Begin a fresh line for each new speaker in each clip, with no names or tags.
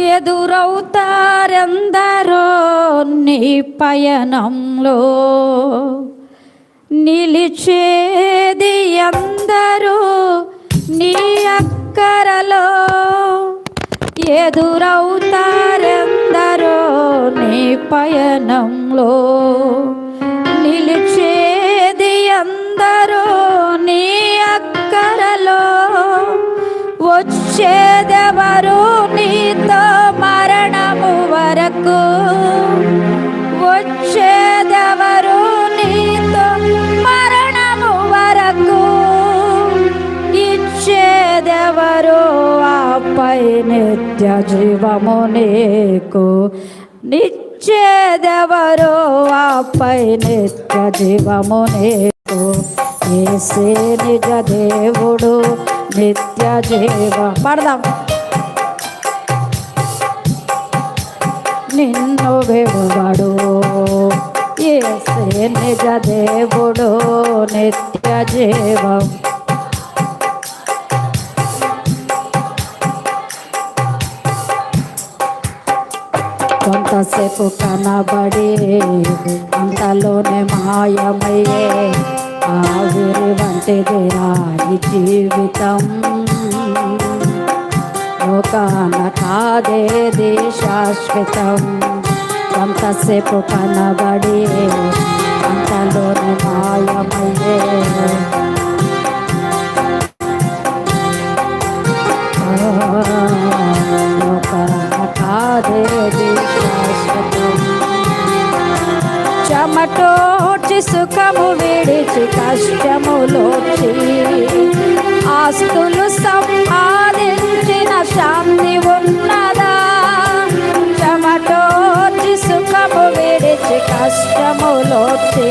ఎదురవుతారెందరో నీ పయనంలో? నిలిచేది అందరూ నీ అక్కరలో? ఎదురవుతారెందరో నీ పయనంలో? నిలిచేది అందరూ నీ అక్కరలో? వచ్చేదెవరు నీతో నిత్య జీవము నీకు. నిచ్చేదెవరో ఆపై నిత్య జీవము నీకు. ఏసే నిజ దేవుడు నిత్య జీవ. పడదాం. నిన్ను విడువడు ఏసే నిజ దేవుడు నిత్య జీవం. కొంతసేపు కనబడి అంతలోనే మాయమయ్యే ఆవిరి వంటిది రాయి జీవితం లోకాన కాదేది శాశ్వతం కొంతసేపు కనబడి అంతలోనే మాయమయ్యే కాదేది శాశ్వతం చెమటోచి సుఖము విడిచి కష్టములోచి ఆస్తులు సంపాదించిన శాంతి ఉన్నదా? చెమటోచి సుఖము విడిచి కష్టములోచి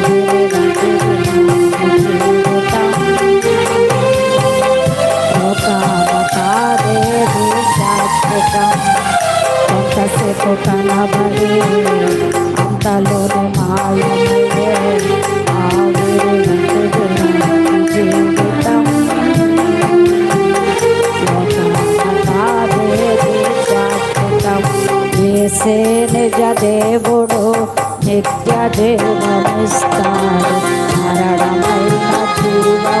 से પોતાના ભરે અંતાલો से निजा देवोड़ो नित्या देव नमस्कार। नारायण मैया तिरुवा